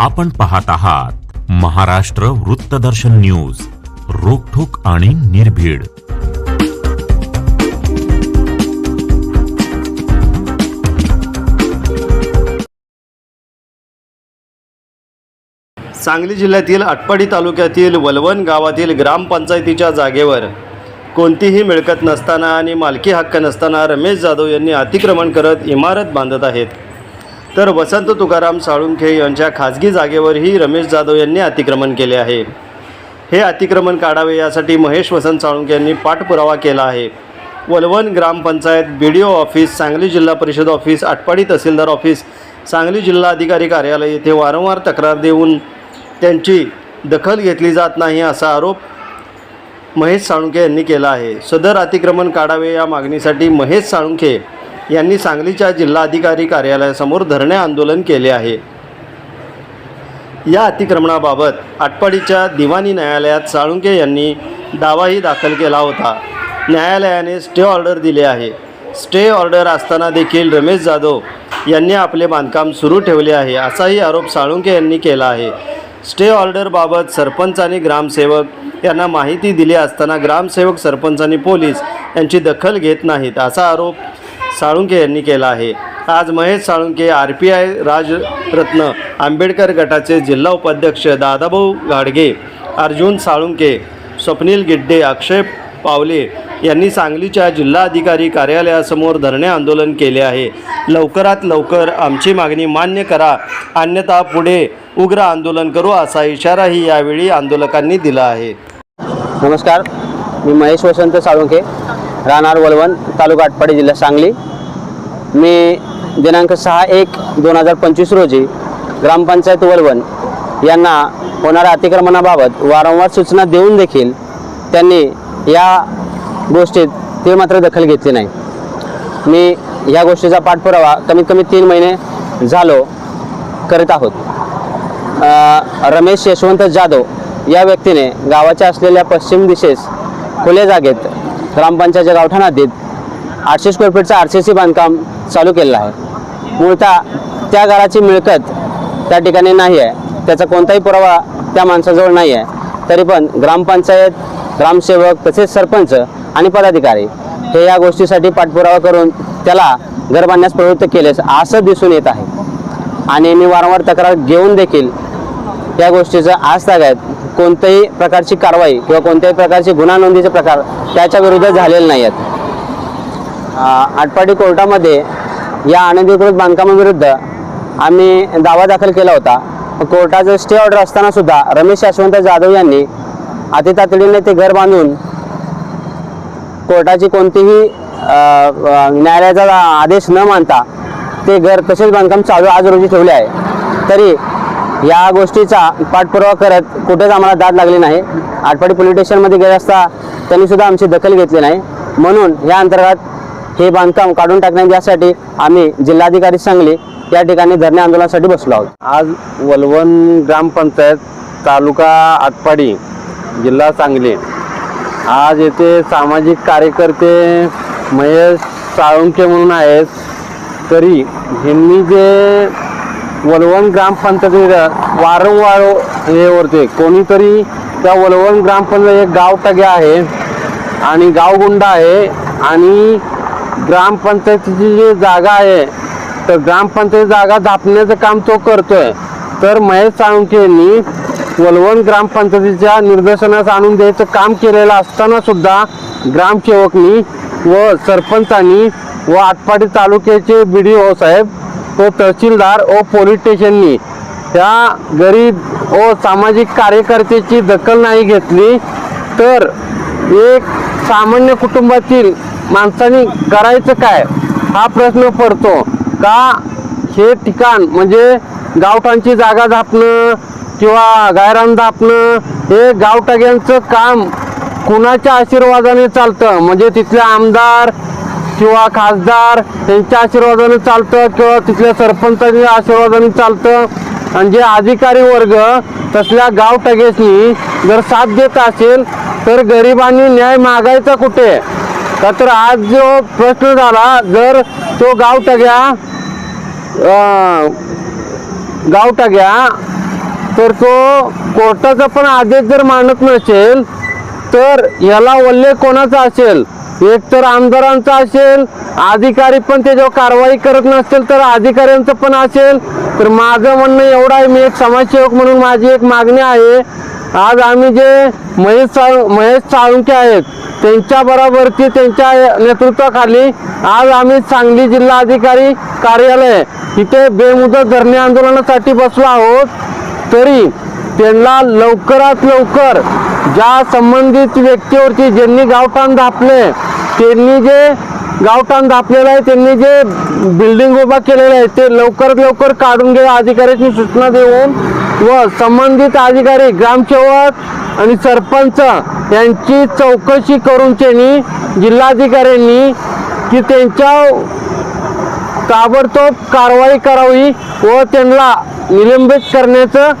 आपण पाहत आहात महाराष्ट्र वृत्तदर्शन न्यूज रोखोक आणि निर्भीड. सांगली जिल्ह्यातील आटपाडी तालुक्यातील वलवण गावातील ग्रामपंचायतीच्या जागेवर कोणतीही मिळकत नसताना आणि मालकी हक्क नसताना रमेश जाधव यांनी अतिक्रमण करत इमारत बांधत आहेत. तर वसंत तुकाराम साळुंखे यांच्या खाजगी जागेवरही रमेश जाधव यांनी अतिक्रमण केले आहे. हे अतिक्रमण काढावे यासाठी महेश वसंत साळुंखे यांनी पाठपुरावा केला आहे. Valvan gram panchayat B D O office Sangli जिल्हा परिषद ऑफिस आटपाडी तहसीलदार ऑफिस सांगली जिल्हा अधिकारी कार्यालय येथे वारंवार तक्रार देऊन त्यांची दखल घेतली जात नाही असा आरोप महेश साळुंखे यांनी केला आहे. सदर अतिक्रमण काढावे या मागणीसाठी महेश साळुंखे यांनी सांगलीच्या जिल्हाधिकारी कार्यालयासमोर धरणे आंदोलन केले आहे. या अतिक्रमणाबाबत आटपाडीच्या दिवाणी न्यायालयात साळुंके यांनी दावाही दाखल केला होता. न्यायालयाने स्टे ऑर्डर दिले आहे. स्टे ऑर्डर असताना देखील रमेश जाधव यांनी आपले बांधकाम सुरू ठेवले आहे असाही आरोप साळुंके यांनी केला आहे. स्टे ऑर्डरबाबत सरपंच आणि ग्रामसेवक यांना माहिती दिली असताना ग्रामसेवक सरपंच आणि पोलीस यांची दखल घेत नाहीत असा आरोप साळुंके यांनी केला आहे. आज Mahesh Salunke R P I Rajratna Ambedkar गटाचे जिल्हा उपाध्यक्ष दादाभाऊ गाडगे अर्जुन साळुंके स्वप्नील गिड्डे अक्षय पावले यांनी सांगलीच्या जिल्हाधिकारी कार्यालयासमोर धरणे आंदोलन केले आहे. लवकरात लवकर आमची मागणी मान्य करा अन्यथा पुढे उग्र आंदोलन करू असा इशाराही यावेळी आंदोलकांनी दिला आहे. नमस्कार मी महेश वसंत साळुंखे राहणार वलवण तालुका आटपाडी जिल्हा सांगली. मी दिनांक सहा एक दोन हजार पंचवीस रोजी ग्रामपंचायत वलवण यांना होणाऱ्या अतिक्रमणाबाबत वारंवार सूचना देऊन देखील त्यांनी या गोष्टीत ते मात्र दखल घेतली नाही. मी या गोष्टीचा पाठपुरावा कमीत कमी तीन महिने झालो करीत आहोत. रमेश यशवंत जाधव या व्यक्तीने गावाच्या असलेल्या पश्चिम दिशेस खुल्या जागेत ग्रामपंचायतच्या गावठाण हद्दीत आठशे स्क्वेअर फीटचं आर सी सी बांधकाम चालू केलेलं आहे. मूळतः त्या घराची मिळकत त्या ठिकाणी नाही आहे. त्याचा कोणताही पुरावा त्या माणसाजवळ नाही आहे. तरी पण ग्रामपंचायत ग्रामसेवक तसेच सरपंच आणि पदाधिकारी हे या गोष्टीसाठी पाठपुरावा करून त्याला घर बांधण्यास प्रवृत्त केलेस असं दिसून येत आहे. आणि मी वारंवार तक्रार घेऊन देखील या गोष्टीचं आज तागायत कोणत्याही प्रकारची कारवाई किंवा कोणत्याही प्रकारची गुन्हा नोंदीचे प्रकार त्याच्या विरुद्ध झालेले नाही आहेत आटपाडी कोर्टामध्ये या अनधिकृत बांधकामाविरुद्ध आम्ही दावा दाखल केला होता. कोर्टाचं स्टे ऑर्डर असताना सुद्धा रमेश यशवंत जाधव यांनी अतितातडीने ते घर बांधून कोर्टाची कोणतीही न्यायालयाचा आदेश न मानता ते घर तसेच बांधकाम चालू आज रोजी ठेवले आहे. तरी या गोष्टीचा पाठपुरावा करत कुठेच आम्हाला दाद लागली नाही. आटपाडी पोलीस स्टेशनमध्ये गेले असता त्यांनी सुद्धा आमची दखल घेतली नाही. म्हणून या अंतर्गत हे बांधकाम काढून टाकण्यात यासाठी आम्ही जिल्हाधिकारी सांगली या ठिकाणी धरणे आंदोलनासाठी बसलो आहोत. आज वलवण ग्रामपंचायत तालुका आटपाडी जिल्हा सांगली. आज येथे सामाजिक कार्यकर्ते महेश साळुंके म्हणून आहेत. तरी ह्यांनी जे वलवण ग्रामपंचायत वारंवार हे वरते कोणीतरी त्या वलवण ग्रामपंचायत एक गाव टगे आहे आणि गावगुंडा आहे आणि ग्रामपंचायतीची जी जागा आहे तर ग्रामपंचायत जागा झापण्याचं काम तो करतोय. तर महेश साळुंके यांनी वलवण ग्रामपंचायतीच्या निर्देशनास आणून द्यायचं काम केलेलं असताना सुद्धा ग्रामसेवकनी व सरपंचांनी व आटपाडी तालुक्याचे बी डी ओ साहेब तो तहसीलदार व पोलीस स्टेशननी. त्या गरीब व सामाजिक कार्यकर्त्याची दखल नाही घेतली तर एक सामान्य कुटुंबातील माणसाने करायचं काय? हा प्रश्न पडतो. का हे ठिकाण म्हणजे गावठांची जागा झापणं किंवा गायरान झापणं हे गावटाग्यांचं काम कुणाच्या आशीर्वादाने चालतं? म्हणजे तिथले आमदार किंवा खासदार यांच्या आशीर्वादाने चालतं किंवा तिथल्या सरपंचाच्या आशीर्वादाने चालतं. आणि जे अधिकारी वर्ग तसल्या गावटगेसनी जर साथ देत असेल तर गरिबांनी न्याय मागायचा कुठे? का तर आज जो प्रश्न झाला जर तो गावटग्या गाव टग्या तर तो कोर्टाचा पण आदेश जर मानत नसेल तर याला वल्ले कोणाचा असेल? एक तर आमदारांचा असेल अधिकारी पण त्याच्यावर कारवाई करत नसतील तर अधिकाऱ्यांचं पण असेल. तर माझं म्हणणं एवढं आहे मी एक समाजसेवक म्हणून माझी एक मागणी आहे. आज आम्ही जे महेश साळु महेश साळुंके आहेत त्यांच्या बरोबरची त्यांच्या नेतृत्वाखाली आज आम्ही सांगली जिल्हाधिकारी कार्यालय इथे बेमुदत धरणे आंदोलनासाठी बसलो आहोत. तरी त्यांना लवकरात लवकर ज्या संबंधित व्यक्तीवरती ज्यांनी गावठाण दापले त्यांनी जे गावठाण दापलेलं आहे त्यांनी जे बिल्डिंग उभा केलेलं आहे ते लवकरात लवकर काढून घ्या अधिकाऱ्याची सूचना देऊन व संबंधित अधिकारी ग्रामसेवक आणि सरपंच यांची चौकशी करून त्यांनी जिल्हाधिकाऱ्यांनी की त्यांच्या ताबडतोब कारवाई करावी व त्यांना निलंबित करण्याचं